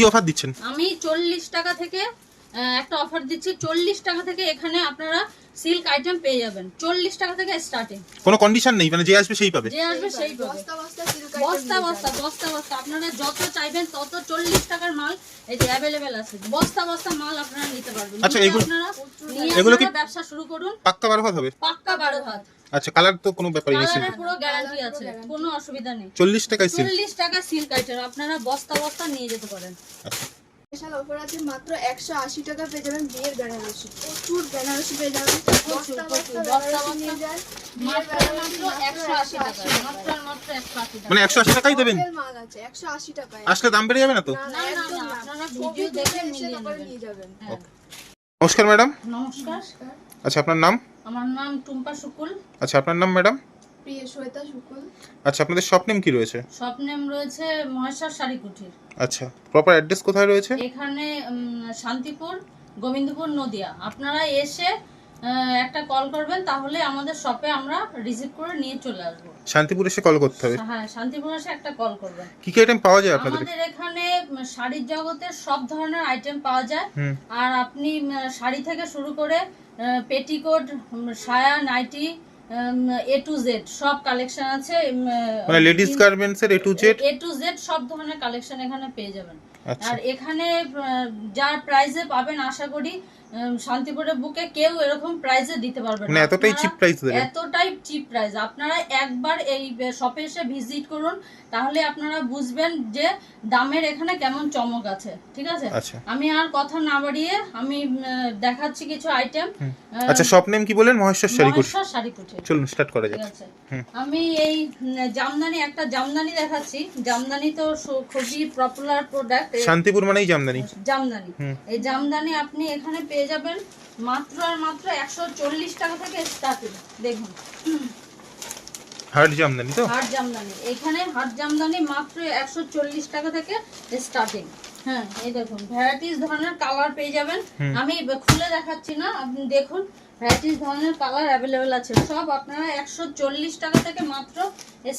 কি অফার দিচ্ছেন? আমি চল্লিশ টাকা থেকে একটা অফার দিচ্ছি। চল্লিশ টাকা থেকে এখানে আপনারা সিল্ক আইটেম পেয়ে যাবেন। চল্লিশ টাকা থেকে স্টার্টিং কোনো কন্ডিশন নেই মানে যে আসবে সেই পাবে। যে আসবে সেই পাবে। বস্তা বস্তা সিল্ক বস্তা বস্তা বস্তা বস্তা। আপনারা যত চাইবেন তত চল্লিশ টাকার মাল এই যে অ্যাভেলেবেল আছে। বস্তা বস্তা মাল আপনারা নিতে পারবেন। আচ্ছা, এগুলো- আপনারা এগুলো কি- ব্যবসা শুরু করুন। পাক্কা বারো হাত হবে? পাক্কা বারো হাত। আচ্ছা কালার তো কোনো ব্যাপারই নেই কালারের পুরো গ্যারান্টি আছে কোনো অসুবিধা নেই। চল্লিশ টাকায় সিল চল্লিশ টাকা সিল্ক আইটেম আপনারা বস্তা বস্তা নিয়ে যেতে পারেন। আচ্ছা। স্পেশাল অফার আছে মাত্র একশো আশি টাকা পেয়ে যাবেন বিয়ের বেনারসি প্রচুর বেনারসি পেয়ে যাবেন। বস্তা প্রচুর, বস্তা বস্তা। নিয়ে। যান মাত্র মাত্র একশো আশি টাকা মাত্র মাত্র একশো আশি টাকা মানে একশো আশি টাকাই দেবেন? মাল আছে একশো আশি টাকায়। আসলে দাম বেড়ে যাবে না তো? না, না, না, না, না। আপনারা ভিডিও দেখে। নিয়ে যাবেন। হ্যাঁ। নমস্কার ম্যাডাম নমস্কার। আচ্ছা আপনার নাম? আমার নাম টুম্পা শুকুল। আচ্ছা আপনার নাম ম্যাডাম? প্রিয় শ্বেতা শুকুল। আচ্ছা আপনাদের শপ নেম কি রয়েছে? স্বপ্নেম রয়েছে মহেশ্বর শাড়ি কুঠির আচ্ছা প্রপার অ্যাড্রেস কোথায় রয়েছে? এখানে উম, শান্তিপুর গোবিন্দপুর নদিয়া। আপনারা এসে আহ, একটা কল করবেন তাহলে আমাদের শপে আমরা রিসিভ করে নিয়ে চলে আসব। শান্তিপুর এসে কল করতে হবে? হ্যাঁ শান্তিপুর এসে একটা কল করবেন। কি কি আইটেম পাওয়া যায় আপনাদের? আমাদের এখানে উম, শাড়ির জগতের সব ধরনের আইটেম পাওয়া যায়। হুম। আর আপনি উম, শাড়ি থেকে শুরু করে পেটিকোট সায়া নাইটি এ টু জেড সব কালেকশন আছে মানে লেডিস গার্মেন্টস এর A to Z A to Z সব ধরনের কালেকশন এখানে পেয়ে যাবেন। আর এখানে যার প্রাইজে পাবেন আশা করি শান্তিপুরের বুকে কেউ এরকম প্রাইজে দিতে পারবে মানে না এতটাই চিপ প্রাইস এতটাই চিপ প্রাইস আপনারা একবার এই শপে এসে ভিজিট করুন তাহলে আপনারা বুঝবেন যে দামের এখানে কেমন চমক আছে ঠিক আছে? আচ্ছা। আমি আর কথা না বাড়িয়ে আমি দেখাচ্ছি কিছু আইটেম আচ্ছা শপ নেম কি বলেন? মহেশ্বর শাড়িকুট মহেশ্বর শাড়ি কুঠি চলুন স্টার্ট করা যাক। আমি এই জামদানি একটা জামদানি দেখাচ্ছি। জামদানি তো খুবই পপুলার প্রোডাক্ট শান্তিপুর মানেই জামদানি। জামদানি। এই জামদানি আপনি এখানে পেয়ে যাবেন মাত্র আর মাত্র একশো চল্লিশ টাকা থেকে স্টার্টিং দেখুন। হার্ড জামদানি তো? হাট জামদানি। এখানে হাট জামদানি মাত্র একশো চল্লিশ টাকা থেকে স্টার্টিং হ্যাঁ এই দেখুন ভ্যারাইটিস ধরনের কালার পেয়ে যাবেন। আমি খুলে দেখাচ্ছি না আপনি দেখুন। ভ্যারাইটিস ধরনের কালার অ্যাভেলেবেল আছে। সব আপনারা একশো চল্লিশ টাকা থেকে মাত্র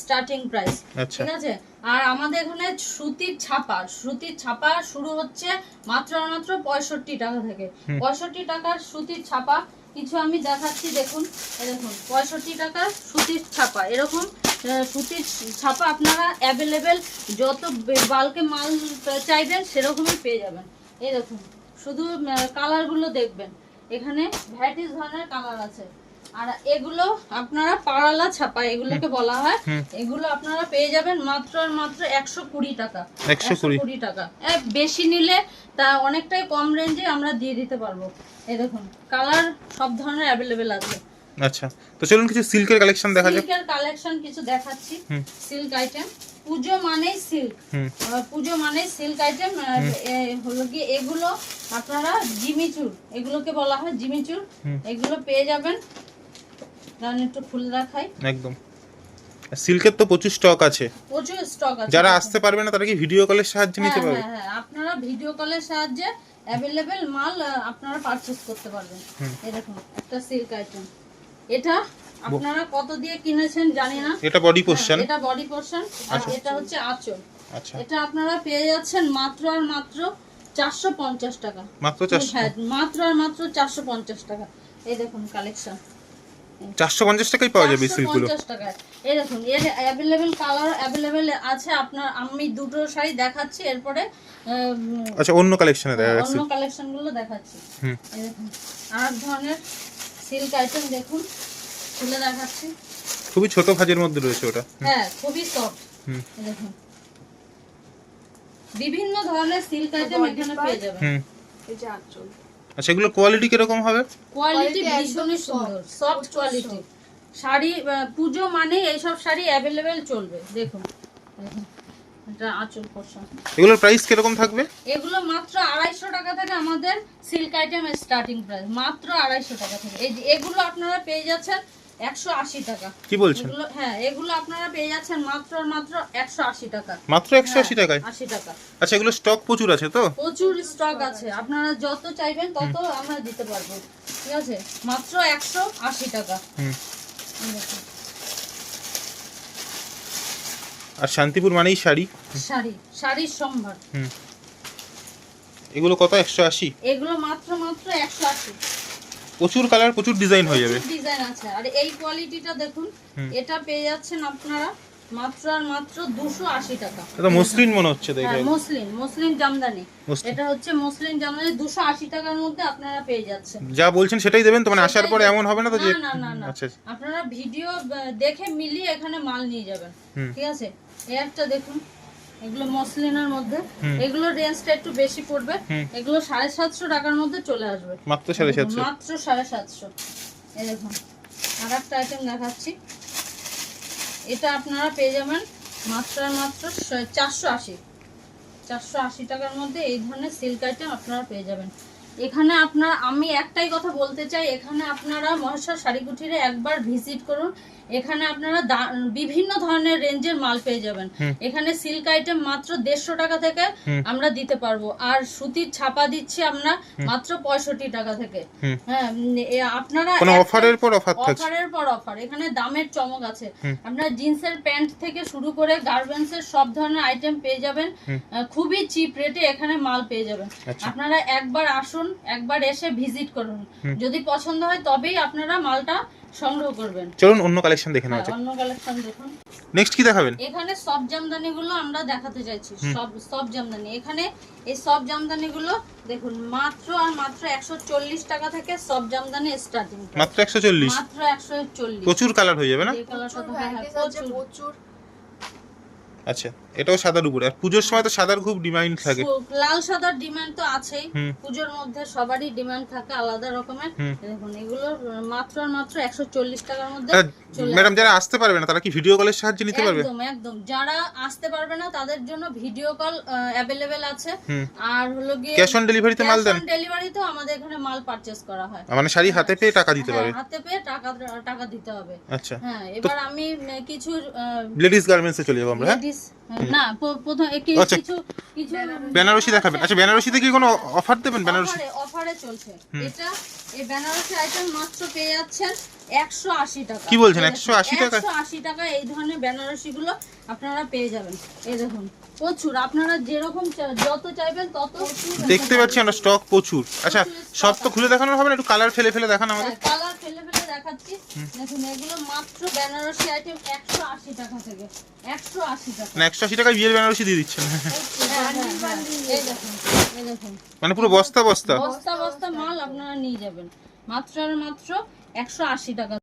স্টার্টিং প্রাইস আচ্ছা। ঠিক আছে? আর আমাদের এখানে সুতির ছাপা। সুতির ছাপা শুরু হচ্ছে মাত্র মাত্র পঁয়ষট্টি টাকা থেকে। পঁয়ষট্টি টাকার সুতির ছাপা। কিছু আমি দেখাচ্ছি দেখুন। দেখুন পঁয়ষট্টি টাকার সুতির ছাপা। এরকম সুতির ছাপা আপনারা অ্যাভেলেবেল যত বালকে মাল চাইবেন সেরকমই পেয়ে যাবেন। এই দেখুন শুধু কালারগুলো দেখবেন। এখানে ভ্যারাইটিস ধরনের কালার আছে। আর এগুলো আপনারা পাড়ালা ছাপা এগুলোকে বলা হয় এগুলো আপনারা পেয়ে যাবেন মাত্র আর মাত্র একশো কুড়ি টাকা। একশো কুড়ি। টাকা। বেশি নিলে তা অনেকটাই কম রেঞ্জে আমরা দিয়ে দিতে পারব। এই দেখুন কালার সব ধরনের অ্যাভেলেবেল আছে। আচ্ছা তো চলুন কিছু সিল্কের কালেকশন দেখা যাক। সিল্কের কালেকশন কিছু দেখাচ্ছি। সিল্ক আইটেম পুজো মানেই সিল্ক। পুজো মানেই সিল্ক আইটেম হলো কি এগুলো আপনারা জিমিচুর এগুলোকে বলা হয় জিমিচুর। এগুলো পেয়ে যাবেন। দাঁড়ান একটু খুলে দেখাই। একদম। সিল্কের তো প্রচুর স্টক আছে। প্রচুর স্টক আছে। যারা আসতে পারবে না তারা কি ভিডিও কলের সাহায্যে নিতে হ্যাঁ, পারবে? হ্যাঁ, হ্যাঁ, আপনারা ভিডিও কলের সাহায্যে অ্যাভেলেবেল মাল আপনারা পারচেজ করতে পারবেন। দেখুন একটা সিল্ক আইটেম এটা আপনারা কত দিয়ে কিনেছেন জানি না। এটা বডি পোর্শন হ্যাঁ, এটা বডি পোর্শন আর আচ্ছা। এটা হচ্ছে আঁচল। আচ্ছা। এটা আপনারা পেয়ে যাচ্ছেন মাত্র আর মাত্র চারশো পঞ্চাশ টাকা। মাত্র হ্যাঁ মাত্র আর মাত্র চারশো পঞ্চাশ টাকা। এই দেখুন কালেকশন চারশো পঞ্চাশ টাকাই পাওয়া যাবে এই সিল্কগুলো পঞ্চাশ টাকায়। এই দেখুন এর কালার অ্যাভেলেবেল আছে। আপনার আমি দুটো শাড়ি দেখাচ্ছি এরপরে আচ্ছা অন্য কালেকশনে দেখা যাচ্ছে অন্য দেখাচ্ছি। হুম। এই দেখুন আর ধরনের সিল্ক আইটেম দেখুন খুলে দেখাচ্ছি। খুবই ছোট ভাজের মধ্যে রয়েছে ওটা। হ্যাঁ খুবই সফট দেখুন। বিভিন্ন ধরনের সিল্ক আইটেম এখানে পেয়ে যাবেন। হুম। এই যে আঁচল। আচ্ছা এগুলো কোয়ালিটি কীরকম হবে? কোয়ালিটি ভীষণই সুন্দর। সফট কোয়ালিটি শাড়ি পুজো মানে এইসব শাড়ি অ্যাভেলেবেল চলবে। দেখুন। দেখুন। এটা আঁচল পোর্শন এগুলোর প্রাইস কীরকম থাকবে? এগুলো মাত্র আড়াইশো টাকা থেকে আমাদের সিল্ক আইটেম স্টার্টিং প্রাইস মাত্র আড়াইশো টাকা থেকে। এই এগুলো আপনারা পেয়ে যাচ্ছেন একশো আশি টাকা। কি বলছেন? এগুলো হ্যাঁ এগুলো আপনারা পেয়ে যাচ্ছেন মাত্র মাত্র একশো আশি টাকা। মাত্র একশো আশি টাকায়? আশি টাকা। আচ্ছা এগুলো স্টক প্রচুর আছে তো? প্রচুর স্টক আছে। আপনারা যত চাইবেন তত আমরা দিতে পারব। ঠিক আছে? মাত্র একশো আশি টাকা। হুম এই দেখুন, আর শান্তিপুর মানেই শাড়ি। শাড়ি শাড়ির সম্ভার। হুম। এগুলো কত? একশো আশি? এগুলো মাত্র মাত্র একশো আশি। প্রচুর কালার প্রচুর ডিজাইন হয়ে যাবে। ডিজাইন আছে। আর এই কোয়ালিটিটা দেখুন এটা পেয়ে যাচ্ছেন আপনারা মাত্র আর মাত্র দুশো আশি টাকা। এটা মসলিন মনে হচ্ছে দেখে। হ্যাঁ মসলিন মসলিন জামদানি। এটা হচ্ছে মসলিন জামদানি দুশো আশি টাকার মধ্যে আপনারা পেয়ে যাচ্ছেন। যা বলছেন সেটাই দেবেন তো মানে আসার পরে এমন হবে না তো যে না না না। আচ্ছা আপনারা ভিডিও দেখে মিলিয়ে এখানে মাল নিয়ে যাবেন। ঠিক আছে? একটা দেখুন এগুলো মসলিনের মধ্যে। এগুলো রেঞ্জটা একটু বেশি পড়বে। এগুলো সাড়ে সাতশো টাকার মধ্যে চলে আসবে। মাত্র সাড়ে সাতশো। মাত্র সাড়ে সাতশো। এই দেখুন আর একটা আইটেম দেখাচ্ছি। এটা আপনারা পেয়ে যাবেন মাত্র মাত্র চারশো আশি। চারশো আশি টাকার মধ্যে এই ধরনের সিল্ক আইটেম আপনারা পেয়ে যাবেন। এখানে আপনার আমি একটাই কথা বলতে চাই এখানে আপনারা মহেশ্বর শাড়িকুঠিরে একবার ভিজিট করুন। এখানে আপনারা বিভিন্ন ধরনের রেঞ্জের মাল পেয়ে যাবেন। এখানে সিল্ক আইটেম মাত্র দেড়শো টাকা থেকে আমরা দিতে পারব। আর সুতির ছাপা দিচ্ছি আমরা মাত্র পঁয়ষট্টি টাকা থেকে। হ্যাঁ আপনারা অফারের পর অফার অফারের পর অফার। এখানে দামের চমক আছে। আপনার জিন্সের প্যান্ট থেকে শুরু করে গার্মেন্টস এর সব ধরনের আইটেম পেয়ে যাবেন। খুবই চিপ রেটে এখানে মাল পেয়ে যাবেন। আচ্ছা। আপনারা একবার আসুন একবার এসে ভিজিট করুন। যদি পছন্দ হয় তবেই আপনারা মালটা সংগ্রহ করবেন। চলুন অন্য কালেকশন দেখে নেওয়া হ্যাঁ, যাক। অন্য কালেকশন দেখুন। নেক্সট কি দেখাবেন? এখানে সব জামদানি গুলো আমরা দেখাতে চাইছি। সব সব জামদানি। এখানে এই সব জামদানি গুলো দেখুন মাত্র আর মাত্র একশো চল্লিশ টাকা থেকে সব জামদানি স্টার্টিং মাত্র একশো চল্লিশ? মাত্র একশো চল্লিশ। প্রচুর কালার হয়ে যাবে না? প্রচুর। আচ্ছা এটাও সাদার উপরে। আর পুজোর সময় তো সাদার খুব ডিমান্ড থাকে। লাল সাদার ডিমান্ড তো আছেই। পুজোর মধ্যে সবারই ডিমান্ড থাকে আলাদা রকমের। দেখুন এগুলো মাত্র মাত্র একশো চল্লিশ টাকার মধ্যে ম্যাডাম যারা আসতে পারবে না তারা কি ভিডিও কলের সাহায্যে নিতে পারবে? একদম একদম। যারা আসতে পারবে না তাদের জন্য ভিডিও কল অ্যাভেলেবেল আছে। আর হলো গিয়ে ক্যাশ অন ডেলিভারিতে মাল দেন? ডেলিভারিতেও আমাদের এখানে মাল পারচেজ করা হয়। মানে শাড়ি হাতে পেয়ে টাকা দিতে হ্যাঁ, পারে হাতে পেয়ে টাকা টাকা দিতে হবে। আচ্ছা। হ্যাঁ এবার আমি কিছু লেডিস গার্মেন্টসে চলে যাব আমরা হ্যাঁ? লেডিস না প্রথম একটি আচ্ছা। কিছু কিছু বেনারসি দেখাবেন। আচ্ছা বেনারসিতে কি কোনো অফার দেবেন? বেনারসি অফারে চলছে। এটা এই বেনারসি আইটেম মাত্র পেয়ে যাচ্ছেন একশো আশি টাকা। কি বলছেন, 180 টাকা? এই ধরনের বেনারসি গুলো আপনারা পেয়ে যাবেন। এই দেখুন প্রচুর। আপনারা যেরকম যত চাইবেন তত দেখতে পাচ্ছি আমরা স্টক প্রচুর। আচ্ছা সব তো খুলে দেখানো হবে না? একটু কালার ফেলে ফেলে দেখান আমাদের। কালার ফেলে ফেলে দেখাচ্ছি। দেখুন এগুলো মাত্র বেনারসি আইটেম একশো আশি টাকা থেকে। একশো আশি টাকা। মানে একশো আশি বিয়ের বেনারসি দিয়ে দিচ্ছেন। হ্যাঁ। এই দেখুন এই দেখুন মানে পুরো বস্তা বস্তা? বস্তা বস্তা মাল আপনারা নিয়ে যাবেন। মাত্র আর মাত্র একশো আশি টাকা।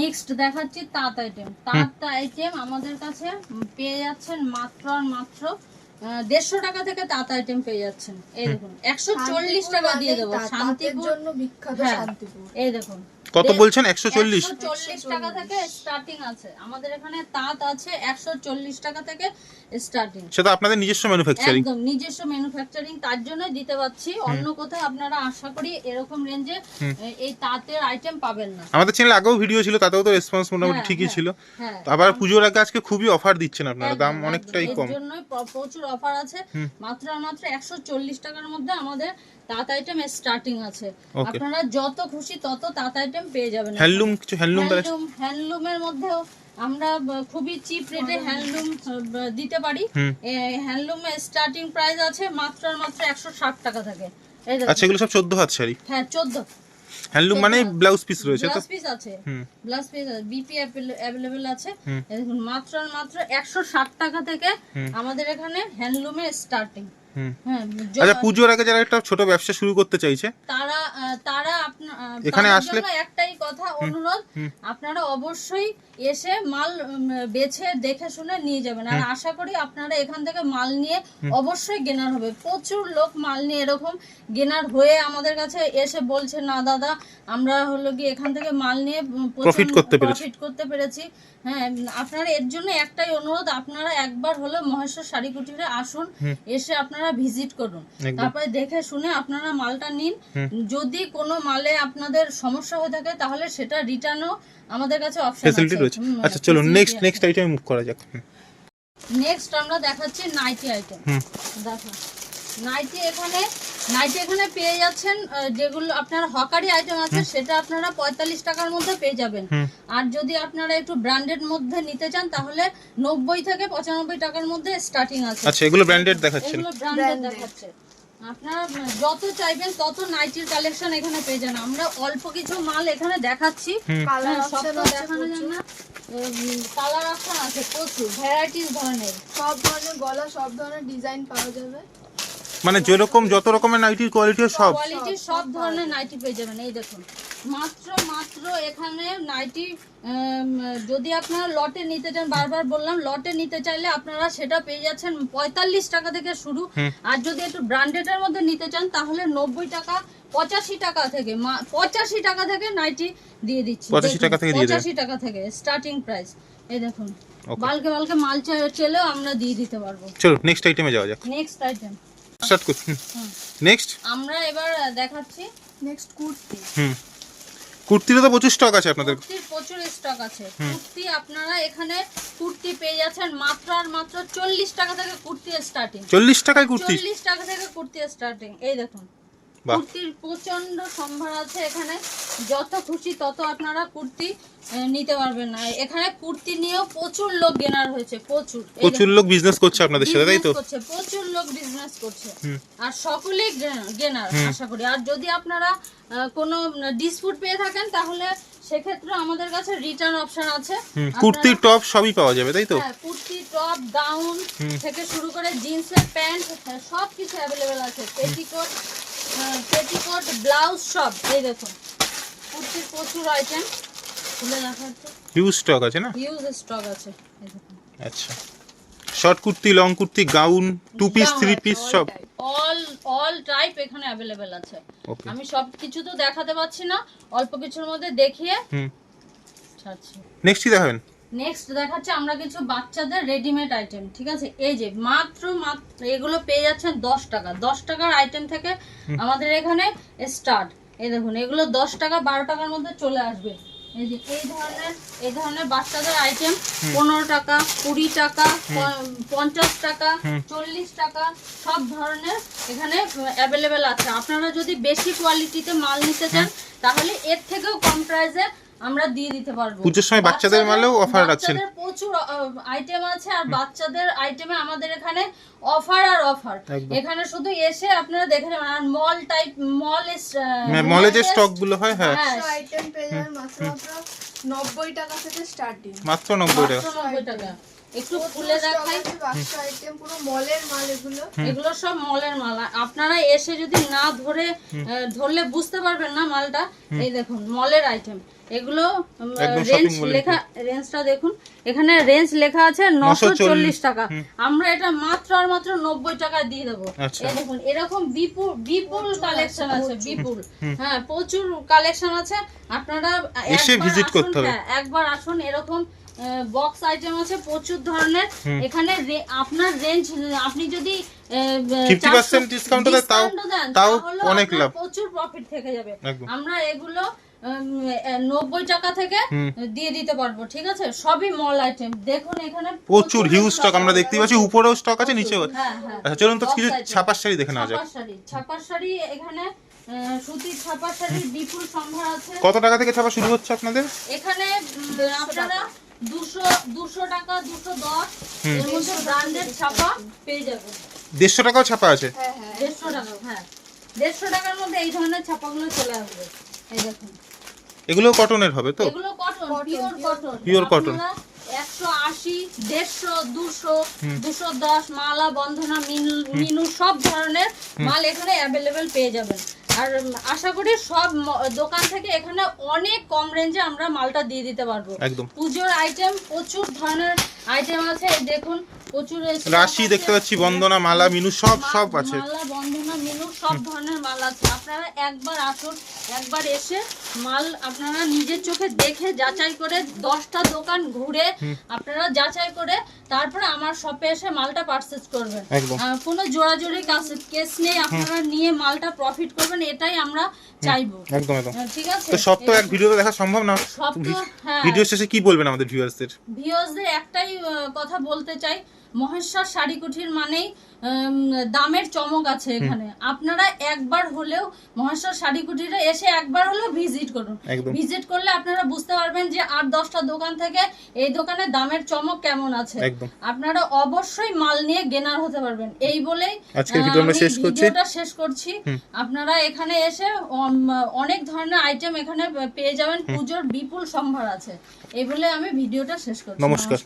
নেক্সট দেখাচ্ছি তাঁত আইটেম তাঁত আইটেম আমাদের কাছে পেয়ে যাচ্ছেন মাত্র আর মাত্র দেড়শো টাকা থেকে তাঁত আইটেম পেয়ে যাচ্ছেন। এই দেখুন একশো চল্লিশ টাকা দিয়ে দেবো। শান্তিপুর শান্তিপুর জন্য বিখ্যাত। শান্তিপুর। এই দেখুন। কত বলছেন? একশো চল্লিশ। টাকা থেকে স্টার্টিং আছে। আমাদের এখানে তাঁত আছে একশো চল্লিশ টাকা থেকে স্টার্টিং সেটা আপনাদের নিজস্ব ম্যানুফ্যাকচারিং একদম নিজস্ব ম্যানুফ্যাকচারিং তার জন্য দিতে পাচ্ছি। অন্য কোথাও আপনারা আশা করি এরকম রেঞ্জে এই তাঁতের আইটেম পাবেন না। আমাদের চ্যানেলে আগেও ভিডিও ছিল তাতেও তো রেসপন্স মোটামুটি হ্যাঁ, ঠিকই হ্যাঁ, ছিল। হ্যাঁ। আবার পুজোর আগে আজকে খুবই অফার দিচ্ছেন আপনারা দাম অনেকটাই কম। এর জন্যই প্র- প্রচুর অফার আছে। মাত্র মাত্র একশো চল্লিশ টাকার মধ্যে আমাদের তাঁত আইটেম স্টার্টিং আছে। আপনারা যত খুশি তত তাঁত আইটেম পেয়ে যাবেন। হ্যান্ডলুম কিছু হ্যান্ডলুম হ্যান্ডলুম হ্যান্ডলুমের মধ্যেও আমরা খুবই চিপ রেটে হ্যান্ডলুম দিতে পারি। হুম। হ্যান্ডলুমের স্টার্টিং প্রাইস আছে মাত্র মাত্র একশো ষাট টাকা থেকে। আচ্ছা এগুলো সব চোদ্দ হাত শাড়ি? হ্যাঁ চোদ্দ। হ্যান্ডলুম মানে ব্লাউজ পিস রয়েছে ব্লাউজ পিস আছে। ব্লাউজ পিস আছে। বিপি অ্যাভেলেবেল আছে। মাত্র মাত্র একশো ষাট টাকা থেকে আমাদের এখানে হ্যান্ডলুমের স্টার্টিং আচ্ছা পুজোর আগে যারা একটা ছোট ব্যবসা শুরু করতে চাইছে তারা তারা এখানে আসলে- জন্য একটাই কথা অনুরোধ আপনারা অবশ্যই এসে মাল বেছে দেখে শুনে নিয়ে যাবেন। আর আশা করি আপনারা এখান থেকে মাল নিয়ে অবশ্যই গেনার হবে। প্রচুর লোক মাল নিয়ে এরকম গেনার হয়ে আমাদের কাছে এসে বলছে না দাদা আমরা হলো কি এখান থেকে মাল নিয়ে Profit করতে পেরেছি। প্রফিট করতে পেরেছি। হ্যাঁ আপনারা এর জন্য একটাই অনুরোধ আপনারা একবার হলো মহেশ্বর শাড়ি কুটিরে আসুন এসে আপনারা ভিজিট করুন। তারপরে দেখে শুনে আপনারা মালটা নিন। যদি কোনো মালে আপনাদের সমস্যা হয়ে থাকে তাহলে সেটা রিটার্নও আমাদের কাছে অপশন ফেসিলিটি রয়েছে। আচ্ছা চলো নেক্সট নেক্সট আইটেম মুভ করা যাক। নেক্সট আমরা দেখাচ্ছি নাইটি আইটেম হুম। দেখো নাইটি এখানে নাইটি এখানে পেয়ে যাচ্ছেন যেগুলো আপনার হকারি আইটেম আছে সেটা আপনারা পঁয়তাল্লিশ টাকার মধ্যে পেয়ে যাবেন। আর যদি আপনারা একটু ব্র্যান্ডেড মধ্যে নিতে চান তাহলে নব্বই থেকে পঁচানব্বই টাকার মধ্যে স্টার্টিং আছে। আচ্ছা এগুলো ব্র্যান্ডেড দেখাচ্ছেন। এগুলো ব্র্যান্ডেড দেখাচ্ছে। আপনারা যত চাইবেন তত নাইটির কালেকশন এখানে পেয়ে যান। আমরা অল্প কিছু মাল এখানে দেখাচ্ছি। কালার সব তো দেখানো যায় না কালার অপশন আছে প্রচুর ভ্যারাইটিস ধরনের। সব ধরনের গলা সব ধরনের ডিজাইন পাওয়া যাবে। মানে যেরকম যত রকমের নাইটির কোয়ালিটিও সব। কোয়ালিটির সব ধরনের নাইটি পেয়ে যাবেন এই দেখুন। মাত্র মাত্র এখানে নাইটি যদি আপনারা লটে নিতে চান বারবার বললাম লটে নিতে চাইলে আপনারা সেটা পেয়ে যাচ্ছেন পঁয়তাল্লিশ টাকা থেকে শুরু। আর যদি একটু ব্র্যান্ডেডের মধ্যে নিতে চান তাহলে নব্বই টাকা পঁচাশি টাকা থেকে পঁচাশি টাকা থেকে নাইটি দিয়ে দিচ্ছি। 85 টাকা থেকে। পঁচাশি টাকা থেকে স্টার্টিং প্রাইস এই দেখুন. বালকে বালকে মাল চা- চেলেও আমরা দিয়ে দিতে পারব। চলো নেক্সট আইটেমে যাওয়া যাক। নেক্সট আইটেম স্টার্ট করছি নেক্সট আমরা এবার দেখাচ্ছি নেক্সট কুর্তি। হুম। কুর্তিরও তো প্রচুর স্টক আছে আপনাদের। কুর্তির প্রচুর স্টক আছে। কুর্তি আপনারা এখানে কুর্তি পেয়ে যাচ্ছেন মাত্র আর মাত্র চল্লিশ টাকা থেকে কুর্তি স্টার্টিং চল্লিশ টাকায় কুর্তি। চল্লিশ টাকা থেকে কুর্তি স্টার্টিং এই দেখুন। কুর্তির প্রচণ্ড সম্ভার আছে এখানে। যত খুশি তত আপনারা কুর্তি নিতে পারবেন না। এখানে কুর্তি নিয়েও প্রচুর লোক গেনার হয়েছে প্রচুর। প্রচুর লোক বিজনেস করছে আপনাদের সাথে তাই তো? করছে প্রচুর লোক বিজনেস করছে। আর সকলেই গেনার আশা করি। আর যদি আপনারা কোনো ডিসপুট পেয়ে থাকেন তাহলে সেক্ষেত্রে আমাদের কাছে রিটার্ন অপশন আছে। কুর্তি টপ সবই পাওয়া যাবে তাই তো? হ্যাঁ, কুর্তি টপ গাউন থেকে শুরু করে জিন্সের প্যান্ট সব কিছু অ্যাভেলেবেল আছে। পেটিকোট পেটিকোট ব্লাউজ সব এই দেখুন। কুর্তির প্রচুর আইটেম খুলে দেখা হচ্ছে হিউজ স্টক আছে না? হিউজ স্টক আছে আচ্ছা। Short kurti long kurti gown two piece three piece সব। অল অল টাইপ এখানে অ্যাভেলেবেল আছে। আমি সব কিছু তো দেখাতে পাচ্ছি না অল্প কিছুর মধ্যে দেখিয়ে হুম। নেক্সট কি দেখাবেন? নেক্সট দেখাচ্ছে আমরা কিছু বাচ্চাদের রেডিমেড আইটেম ঠিক আছে? এই যে মাত্র মাত্র এগুলো পেয়ে যাচ্ছেন দশ টাকা। দশ টাকার আইটেম থেকে আমাদের এখানে স্টার্ট এই দেখুন এগুলো দশ টাকা বারো টাকার মধ্যে চলে আসবে। এই যে এই ধরনের এই ধরনের বাচ্চাদের আইটেম পনেরো টাকা কুড়ি টাকা পঞ্চাশ টাকা চল্লিশ টাকা সব ধরনের এখানে অ্যাভেলেবেল আছে। আপনারা যদি বেশি কোয়ালিটিতে মাল নিতে চান তাহলে এর থেকেও কম প্রাইসে আমরা দিয়ে দিতে পারব। পুজোর সময় বাচ্চাদের মালেও অফার আছে। প্রচুর আইটেম আছে আর বাচ্চাদের আইটেমে আমাদের এখানে অফার আর অফার এখানে শুধু এসে আপনারা দেখে নেবেন। আর মল টাইপ মল মলে যে স্টকগুলো হয় হ্যাঁ। হ্যাঁ। আইটেম পেয়ে যাবেন মাত্র মাত্র নব্বই টাকা থেকে স্টার্টিং মাত্র নব্বই টাকা। মাত্র নব্বই টাকা। একটু খুলে দেখাই। বাক্স আইটেম পুরো মলের মাল এগুলো। এগুলো সব মলের মাল। আপনারা এসে যদি না ধরে ধরলে বুঝতে পারবেন না মালটা। এই দেখুন মলের আইটেম এগুলো রেঞ্জ লেখা রেঞ্জটা দেখুন। এখানে রেঞ্জ লেখা আছে নশো চল্লিশ টাকা। আমরা এটা মাত্র আর মাত্র নব্বই টাকায় দিয়ে দেবো। আচ্ছা। দেখুন এরকম বিপুল বিপুল কালেকশন আছে বিপুল। হ্যাঁ প্রচুর কালেকশন আছে। আপনারা একবার আসুন, হ্যাঁ, একবার আসুন এরকম বক্স আইটেম আছে প্রচুর ধরনের। এখানে আপনার রেঞ্জ আপনি যদি 50% 400 discount তাও- discount ও দেন, তাও অনেক লাভ। প্রচুর প্রফিট থেকে যাবে। আমরা এগুলো নব্বই টাকা থেকে দিয়ে দিতে পারব ঠিক আছে? সবই মল আইটেম দেখুন এখানে প্রচুর হিউজ স্টক আমরা দেখতে পাচ্ছি। উপরেও স্টক আছে নিচেও হ্যাঁ হ্যাঁ। আচ্ছা চলুন তো কিছু ছাপার শাড়ি দেখে নেওয়া যাক। ছাপার শাড়ি এখানে সুতির ছাপার শাড়ির বিপুল সম্ভার আছে। কত টাকা থেকে ছাপা শুরু হচ্ছে আপনাদের? এখানে আপনারা দুশো দুশো টাকা দুশো দশ। এর মধ্যে ব্র্যান্ডেড ছাপা পেয়ে যাবেন দেড়শো টাকাও ছাপা আছে? হ্যাঁ হ্যাঁ। দেড়শো হ্যাঁ। দেড়শো টাকার মধ্যে এই ধরনের ছাপাগুলো চলে আসবে। এই দেখুন। এগুলো কটনের হবে তো? এগুলো cotton pure cotton Pure cotton। একশো আশি দেড়শো দুশো দুশো দশ মালা বন্ধনা মিনু- মিনু সব ধরনের মাল এখানে অ্যাভেলেবেল পেয়ে যাবেন। আর আশা করি সব দোকান থেকে এখানে অনেক কম রেঞ্জে আমরা মালটা দিয়ে দিতে পারব। একদম। পুজোর আইটেম প্রচুর ধরনের আইটেম আছে দেখুন প্রচুর রাশি দেখতে পাচ্ছি বন্দনা মালা মিনু সব সব আছে। মালা সব ধরনের মাল আছে। আপনারা একবার আসুন একবার এসে মাল আপনারা নিজের চোখে দেখে যাচাই করে দশটা দোকান ঘুরে আপনারা যাচাই করে তারপরে আমার শপে এসে মালটা পারচেজ করবেন। কোনো জোড়াজোড়ি কেস নেই আপনারা নিয়ে মালটা প্রফিট করবেন এটাই আমরা চাইব। একদম একদম। ঠিক আছে? তো সব তো এক ভিডিওতে দেখা সম্ভব না? হ্যাঁ। ভিডিও শেষে কি বলবেন আমাদের ভিউয়ার্সদের ভিউয়ার্সদের একটাই কথা বলতে চাই। মহেশ্বর শাড়ি কুঠির মানেই দামের চমক আছে এখানে। আপনারা একবার হলেও মহেশ্বর শাড়ি কুঠিরে এসে একবার হলেও ভিজিট করুন। ভিজিট করলে আপনারা বুঝতে পারবেন যে আট দশটা দোকান থেকে এই দোকানে দামের চমক কেমন আছে। আপনারা অবশ্যই মাল নিয়ে গেনার হতে পারবেন। এই বলেই ভিডিওটা শেষ করছি। আপনারা এখানে এসে অনেক ধরনের আইটেম এখানে পেয়ে যাবেন। পুজোর বিপুল সম্ভার আছে। এই বলে আমি ভিডিওটা শেষ করছি। নমস্কার।